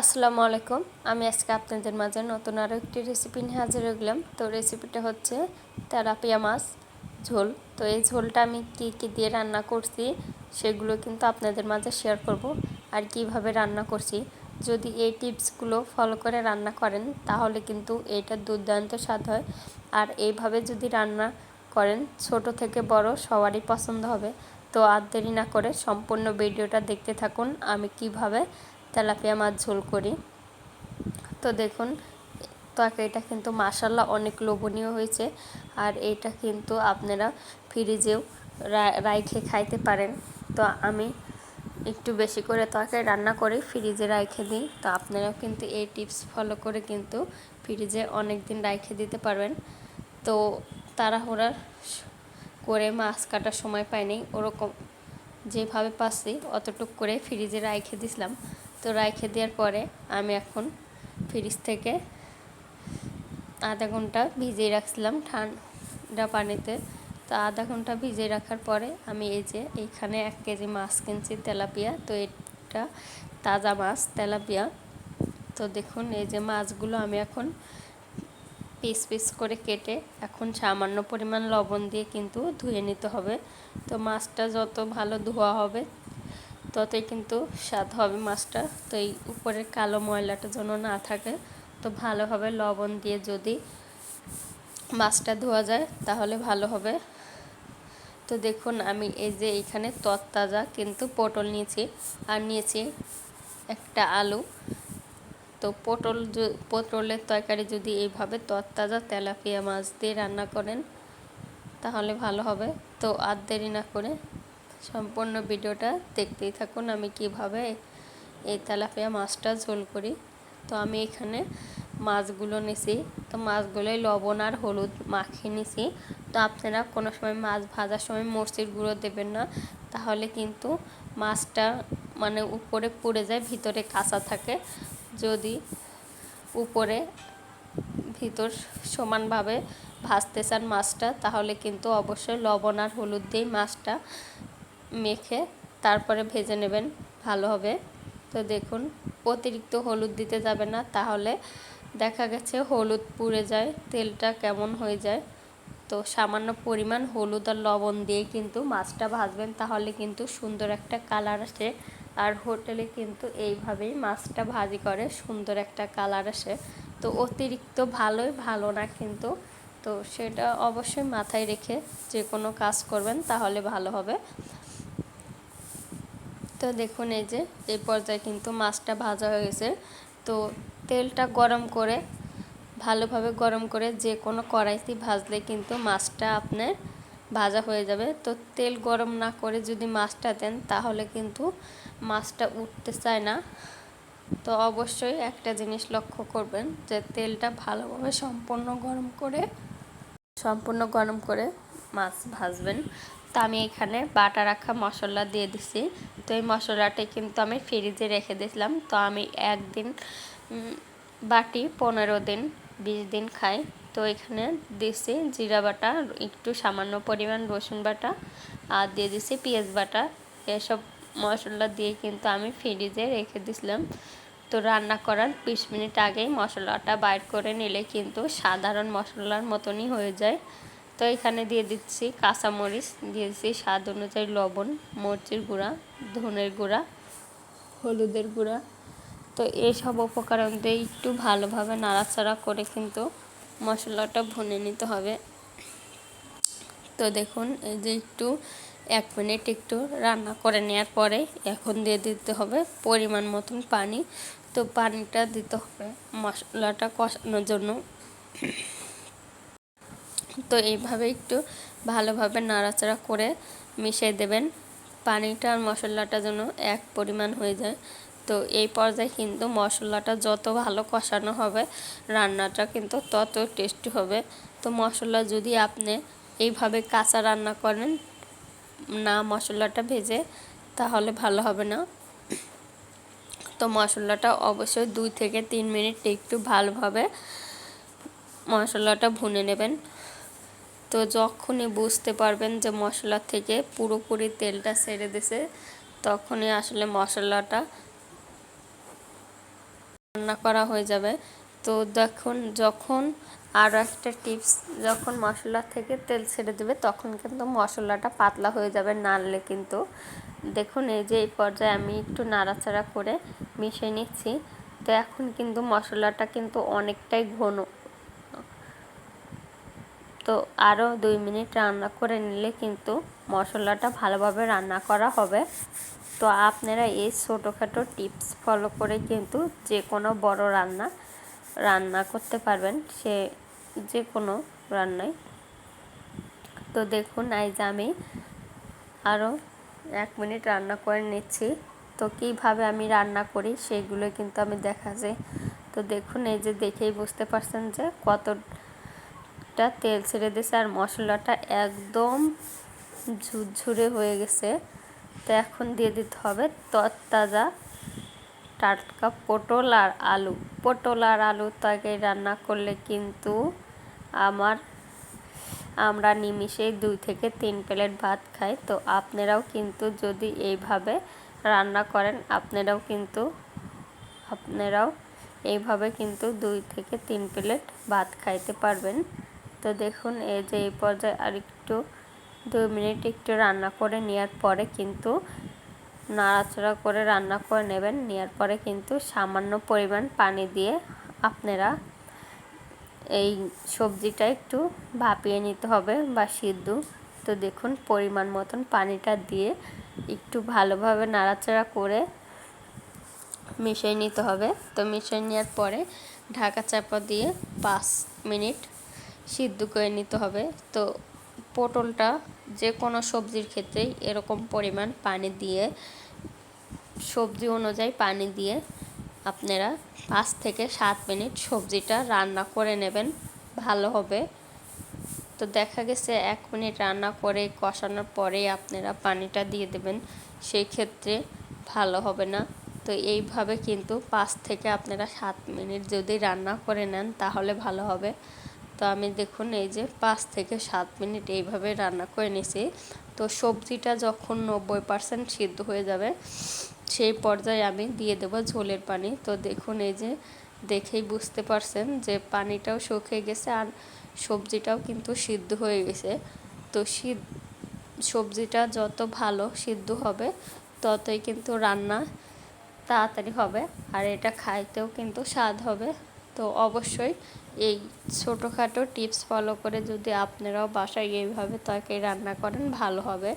আসসালামু আলাইকুম। আমি আজকে আপনাদের মাঝে নতুন আরও একটি রেসিপি নিয়ে হাজির গেলাম তো রেসিপিটা হচ্ছে তেলাপিয়া মাছ ঝোল। তো এই ঝোলটা আমি কি কি দিয়ে রান্না করছি সেগুলো কিন্তু আপনাদের মাঝে শেয়ার করব আর কীভাবে রান্না করছি। যদি এই টিপসগুলো ফলো করে রান্না করেন, তাহলে কিন্তু এটা দুর্দান্ত স্বাদ হয়। আর এইভাবে যদি রান্না করেন, ছোট থেকে বড় সবারই পছন্দ হবে। তো আর দেরি না করে সম্পূর্ণ ভিডিওটা দেখতে থাকুন। আমি কীভাবে তেলাপিয়া মাছ ঝোল করি। তো দেখুন তরকারিটা কিন্তু মাসাল্লা অনেক লোভনীয় হয়েছে। আর এটা কিন্তু আপনারা ফ্রিজেও রাইখে খাইতে পারেন। তো আমি একটু বেশি করে তরকারি রান্না করে ফ্রিজে রাইখে দিই। তো আপনারাও কিন্তু এই টিপস ফলো করে কিন্তু ফ্রিজে অনেক দিন রাইখে দিতে পারবেন। তো তাড়াহুড়া করে মাছ কাটার সময় পাইনি। ওরকম যেভাবে পাচ্ছি অতটুক করে ফ্রিজে রাইখে দিছিলাম। তো রাইখে দেওয়ার পরে আমি এখন ফ্রিজ থেকে আধা ঘণ্টা ভিজিয়ে রাখছিলাম ঠান্ডা পানিতে। তো আধা ঘণ্টা ভিজিয়ে রাখার পরে আমি এই যে এইখানে এক কেজি মাছ কিনছি, তেলাপিয়া। তো এটা তাজা মাছ, তেলাপিয়া। তো দেখুন, এই যে মাছগুলো আমি এখন পিস পিস করে কেটে এখন সামান্য পরিমাণ লবণ দিয়ে কিন্তু ধুয়ে নিতে হবে। তো মাছটা যত ভালো ধোয়া হবে ততই কিন্তু স্বাদ হবে মাছটা। তো এই উপরের কালো ময়লাটা যেন না থাকে, তো ভালোভাবে লবণ দিয়ে যদি মাছটা ধোয়া যায়, তাহলে ভালো হবে। তো দেখুন, আমি এই যে এইখানে তত্তাজা কিন্তু পটল নিয়েছি, আর নিয়েছি একটা আলু। তো পটল পটলের তরকারি যদি এইভাবে তত্তাজা তেলাপিয়া মাছ দিয়ে রান্না করেন, তাহলে ভালো হবে। তো আর দেরি না করে সম্পূর্ণ ভিডিওটা দেখতেই থাকুন আমি কীভাবে এই তেলাপিয়া মাছটা ঝোল করি। তো আমি এখানে মাছগুলো নিছি। তো মাছগুলোই লবণ আর হলুদ মাখিয়ে নিছি। তো আপনারা কোনো সময় মাছ ভাজার সময় মরচির গুঁড়ো দেবেন না। তাহলে কিন্তু মাছটা মানে উপরে পুড়ে যায়, ভিতরে কাঁচা থাকে। যদি উপরে ভিতর সমানভাবে ভাজতে চান মাছটা, তাহলে কিন্তু অবশ্যই লবণ আর হলুদ দিয়েই মাছটা মেখে তারপরে ভেজে নেবেন, ভালো হবে। তো দেখুন, অতিরিক্ত হলুদ দিতে যাবে না, তাহলে দেখা গেছে হলুদ পুড়ে যায়, তেলটা কেমন হয়ে যায়। তো সামান্য পরিমাণ হলুদ আর লবণ দিয়ে কিন্তু মাছটা ভাজবেন, তাহলে কিন্তু সুন্দর একটা কালার আসে। আর হোটেলে কিন্তু এইভাবেই মাছটা ভাজি করে, সুন্দর একটা কালার আসে। তো অতিরিক্ত ভালোই ভালো না কিন্তু। তো সেটা অবশ্যই মাথায় রেখে যে কোনো কাজ করবেন, তাহলে ভালো হবে। তো দেখুন এই যে, এই পর্যায়ে কিন্তু মাছটা ভাজা হয়ে গেছে। তো তেলটা গরম করে, ভালোভাবে গরম করে যে কোনো কড়াইতে ভাজলে কিন্তু মাছটা আপনার ভাজা হয়ে যাবে। তো তেল গরম না করে যদি মাছটা দেন, তাহলে কিন্তু মাছটা উঠতে চায় না। তো অবশ্যই একটা জিনিস লক্ষ্য করবেন যে তেলটা ভালোভাবে সম্পূর্ণ গরম করে, সম্পূর্ণ গরম করে মাছ ভাজবেন। তো আমি এখানে বাটা রাখা মশলা দিয়ে দিছি। তো এই মশলাটা কিন্তু আমি ফ্রিজে রেখে দিয়েছিলাম। তো আমি একদিন বাটি পনেরো দিন, বিশ দিন খাই। তো এখানে দিছি জিরা বাটা, একটু সামান্য পরিমাণ রসুন বাটা, আর দিয়ে দিছি পেঁয়াজ বাটা। এসব মশলা দিয়ে কিন্তু আমি ফ্রিজে রেখে দিছিলাম তো রান্না করার বিশ মিনিট আগেই মশলাটা বাইর করে নিলে কিন্তু সাধারণ মশলার মতনই হয়ে যায়। তো এখানে দিয়ে দিচ্ছি কাঁচামরিচ, দিয়ে দিচ্ছি স্বাদ অনুযায়ী লবণ, মরিচের গুঁড়া, ধনের গুঁড়া, হলুদের গুঁড়া। তো এইসব উপকরণ দিয়ে একটু ভালোভাবে নাড়াচাড়া করে কিন্তু মশলাটা ভুনে নিতে হবে। তো দেখুন, এই যে একটু, এক মিনিট একটু রান্না করে নেওয়ার পরে এখন দিয়ে দিতে হবে পরিমাণ মতন পানি। তো পানিটা দিতে হবে মশলাটা কষানোর জন্য। এইভাবে একটু ভালোভাবে নাড়াচাড়া করে মিশিয়ে দেবেন। পানিটা আর মশলাটা যেন এক পরিমাণ হয়ে যায়। তো এই পর্যায়ে কিন্তু মশলাটা যত ভালো কষানো হবে, রান্নাটা কিন্তু তত টেস্টি হবে। তো মশলা যদি আপনি এইভাবে কাঁচা রান্না করেন, না মশলাটা ভেজে, তাহলে ভালো হবে না। তো মশলাটা অবশ্যই দুই থেকে তিন মিনিট একটু ভালোভাবে মশলাটা ভুনে নেবেন। তো যখনই বুঝতে পারবেন যে মশলা থেকে পুরোপুরি তেলটা ছেড়ে দিছে, তখনই আসলে মশলাটা রান্না করা হয়ে যাবে। তো দেখুন, যখন আরও একটা টিপস, যখন মশলা থেকে তেল ছেড়ে দেবে, তখন কিন্তু মশলাটা পাতলা হয়ে যাবে নাড়লে কিন্তু। দেখুন, এই যে এই পর্যায়ে আমি একটু নাড়াচাড়া করে মিশিয়ে নিচ্ছি। তো এখন কিন্তু মশলাটা কিন্তু অনেকটাই ঘন। তো আরও দুই মিনিট রান্না করে নিলে কিন্তু মশলাটা ভালোভাবে রান্না করা হবে। তো আপনারা এই ছোটোখাটো টিপস ফলো করে কিন্তু যে কোনো বড় রান্না রান্না করতে পারবেন, সে যে কোনো রান্নায় তো দেখুন, এই যে আমি আরও এক মিনিট রান্না করে নিচ্ছি। তো কীভাবে আমি রান্না করি সেগুলো কিন্তু আমি দেখা যায়। তো দেখুন, এই যে দেখেই বুঝতে পারছেন যে কতটা তেল ছেড়ে দিয়েছে আর মশলাটা একদম ঝুরঝুরে হয়ে গেছে। তো এখন দিয়ে দিতে হবে তরতাজা টাটকা পটল আর আলু। পটল আর আলু তাকে রান্না করলে কিন্তু আমার, আমরা নিমিষেই দুই থেকে তিন প্লেট ভাত খাই। তো আপনারাও কিন্তু যদি এইভাবে রান্না করেন, আপনারাও কিন্তু, আপনারাও এইভাবে কিন্তু দুই থেকে তিন প্লেট ভাত খাইতে পারবেন। তো দেখুন, এই যে এই পর্যায়ে আর একটু দুই মিনিট একটু রান্না করে নেওয়ার পরে কিন্তু নাড়াচাড়া করে রান্না করে নেবেন। নেওয়ার পরে কিন্তু সামান্য পরিমাণ পানি দিয়ে আপনারা এই সবজিটা একটু ভাপিয়ে নিতে হবে বা সিদ্ধ। তো দেখুন, পরিমাণ মতন পানিটা দিয়ে একটু ভালোভাবে নাড়াচাড়া করে মিশিয়ে নিতে হবে। তো মিশিয়ে নেওয়ার পরে ঢাকা চাপা দিয়ে পাঁচ মিনিট সিদ্ধ করে নিতে হবে। তো পটলটা যে কোনো সবজির ক্ষেত্রেই এরকম পরিমাণ পানি দিয়ে, সবজি অনুযায়ী পানি দিয়ে আপনারা পাঁচ থেকে সাত মিনিট সবজিটা রান্না করে নেবেন, ভালো হবে। তো দেখা গেছে এক মিনিট রান্না করে কষানোর পরে আপনারা পানিটা দিয়ে দেবেন, সেই ক্ষেত্রে ভালো হবে না। তো এইভাবে কিন্তু পাঁচ থেকে আপনারা সাত মিনিট যদি রান্না করে নেন তাহলে ভালো হবে। তো আমি দেখুন এই যে পাঁচ থেকে সাত মিনিট এইভাবে রান্না করে নিছি। তো সবজিটা যখন নব্বই পার্সেন্ট সিদ্ধ হয়ে যাবে, সেই পর্যায়ে আমি দিয়ে দেব ঝোলের পানি। তো দেখুন এই যে দেখেই বুঝতে পারছেন যে পানিটাও শুকিয়ে গেছে আর সবজিটাও কিন্তু সিদ্ধ হয়ে গেছে। তো সিদ্ধ সবজিটা যত ভালো সিদ্ধ হবে, ততই কিন্তু রান্না তাড়াতাড়ি হবে। আর এটা খাইতেও কিন্তু স্বাদ হবে। তো অবশ্যই এই ছোটোখাটো টিপস ফলো করে যদি আপনারাও বাসায় এইভাবে তরকারি রান্না করেন, ভালো হবে।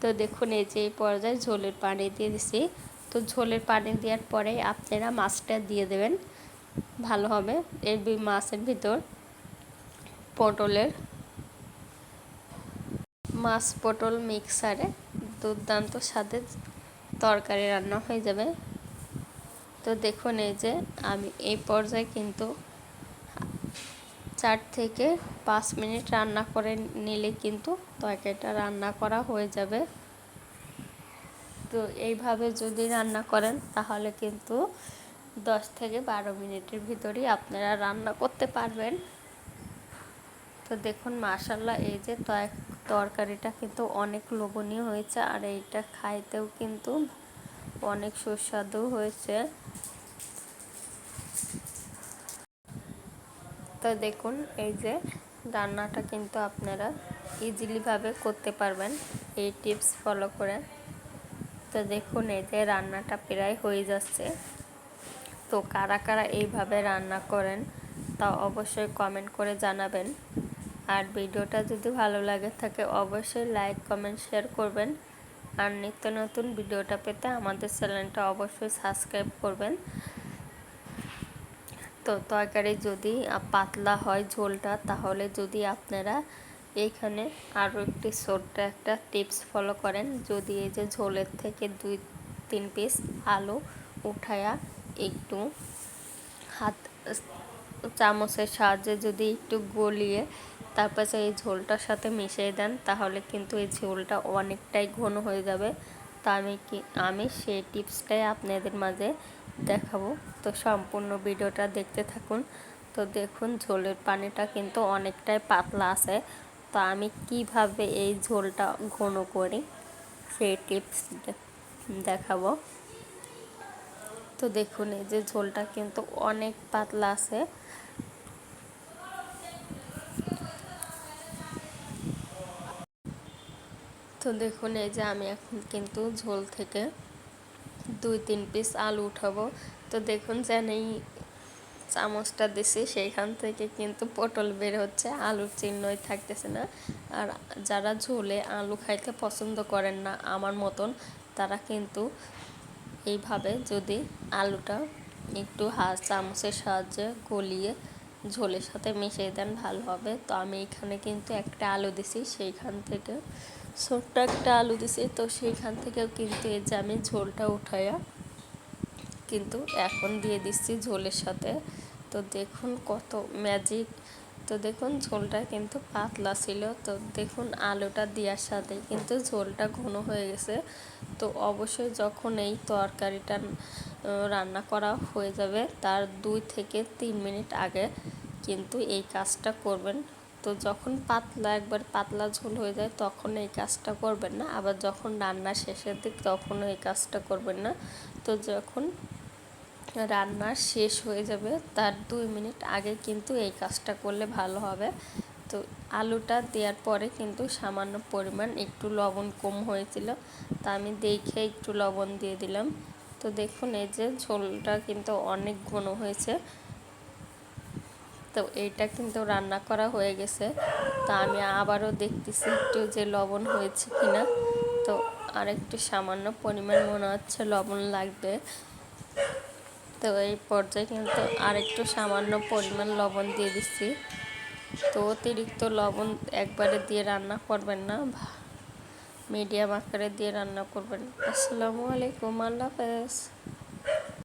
তো দেখুন, এই যে এই পর্যায়ে ঝোলের পানি দিয়ে দিছি। তো ঝোলের পানি দেওয়ার পরে আপনারা মাছটা দিয়ে দেবেন। ভালো হবে। এর মাছের ভিতর পটলের মাছ পটল মিক্সারে দুর্দান্ত স্বাদের তরকারি রান্না হয়ে যাবে। তো দেখুন, এই যে আমি এই পর্যায়ে কিন্তু চার থেকে পাঁচ মিনিট রান্না করে নিলে কিন্তু তরকারিটা রান্না করা হয়ে যাবে। তো এইভাবে যদি রান্না করেন, তাহলে কিন্তু দশ থেকে বারো মিনিটের ভিতরেই আপনারা রান্না করতে পারবেন। তো দেখুন মাসাল্লাহ এই যে তরকারিটা কিন্তু অনেক লোভনীয় হয়েছে, আর এইটা খাইতেও কিন্তু অনেক সুস্বাদু হয়েছে। তো দেখুন, এই যে রান্নাটা কিন্তু আপনারা ইজিলিভাবে করতে পারবেন। এই টিপস ফলো করে। তো দেখুন, এই যে রান্নাটা প্রায় হয়ে যাচ্ছে। তো কারা কারা এইভাবে রান্না করেন তা অবশ্যই কমেন্ট করে জানাবেন। আর ভিডিওটা যদি ভালো লাগে থাকে, অবশ্যই লাইক কমেন্ট শেয়ার করবেন। আর নিত্য নতুন ভিডিওটা পেতে আমাদের চ্যানেলটা অবশ্যই সাবস্ক্রাইব করবেন। তো তরকারি যদি পাতলা হয় ঝোলটা, তাহলে যদি আপনারা এইখানে আরও একটি ছোট্ট একটা টিপস ফলো করেন। যদি এই যে ঝোলের থেকে দুই, তিন পিস আলু উঠায়া একটু হাত, চামচের সাহায্যে যদি একটু গলিয়ে তারপর এই ঝোলটার সাথে মিশিয়ে দেন, তাহলে কিন্তু এই ঝোলটা অনেকটাই ঘন হয়ে যাবে। তা আমি কি, আমি সেই টিপসটাই আপনাদের মাঝে দেখাবো। তো সম্পূর্ণ ভিডিওটা দেখতে থাকুন। তো দেখুন, ঝোলের পানিটা কিন্তু অনেকটাই পাতলা আছে। তো আমি কীভাবে এই ঝোলটা ঘন করি, সেই টিপস দেখাবো। তো দেখুন, এই যে ঝোলটা কিন্তু অনেক পাতলা আছে। তো দেখুন, এই যে আমি এখন কিন্তু ঝোল থেকে দুই তিন পিস আলু উঠাবো। তো দেখুন যেন এই চামচটা দিছি, সেইখান থেকে কিন্তু পটল বের হচ্ছে, আলুর চিহ্নই থাকতেছে না। আর যারা ঝোলে আলু খাইতে পছন্দ করেন না, আমার মতন, তারা কিন্তু এইভাবে যদি আলুটা একটু হাত, চামচের সাহায্যে গলিয়ে ঝোলের সাথে মিশিয়ে দেন, ভালো হবে। তো আমি এখানে কিন্তু একটা আলু দিছি, সেইখান থেকে ছোট্ট একটা আলু দিছি, তো সেইখান থেকেও কিন্তু এই যে আমি ঝোলটা উঠাইয়া কিন্তু এখন দিয়ে দিচ্ছি ঝোলের সাথে। তো দেখুন কত ম্যাজিক তো দেখুন ঝোলটা কিন্তু পাতলা ছিল, তো দেখুন আলুটা দেওয়ার সাথে কিন্তু ঝোলটা ঘন হয়ে গেছে। তো অবশ্যই যখন এই তরকারিটা রান্না করা হয়ে যাবে, তার দুই থেকে তিন মিনিট আগে কিন্তু এই কাজটা করবেন। তো যখন পাতলা, একবার পাতলা ঝোল হয়ে যায়, তখন এই কাজটা করবেন না। আবার যখন রান্না শেষের দিক তখন এই কাজটা করবেন না। তো যখন রান্না শেষ হয়ে যাবে, তার দুই মিনিট আগে কিন্তু এই কাজটা করলে ভালো হবে। তো আলুটা দেওয়ার পরে কিন্তু সামান্য পরিমাণ একটু লবণ কম হয়েছিল। তা আমি দেখে একটু লবণ দিয়ে দিলাম। তো দেখুন, এই যে ঝোলটা কিন্তু অনেক ঘন হয়েছে। তো এইটা কিন্তু রান্না করা হয়ে গেছে। তো আমি আবারও দেখতেছি একটু যে লবণ হয়েছে কিনা। তো আর একটু সামান্য পরিমাণ মনে হচ্ছে লবণ লাগবে। তো এই পর্যায়ে কিন্তু আর একটু সামান্য পরিমাণ লবণ দিয়ে দিচ্ছি তো অতিরিক্ত লবণ একবারে দিয়ে রান্না করবেন না মিডিয়াম আকারে দিয়ে রান্না করবেন। আসসালামু আলাইকুম, আল্লাহ হাফেজ।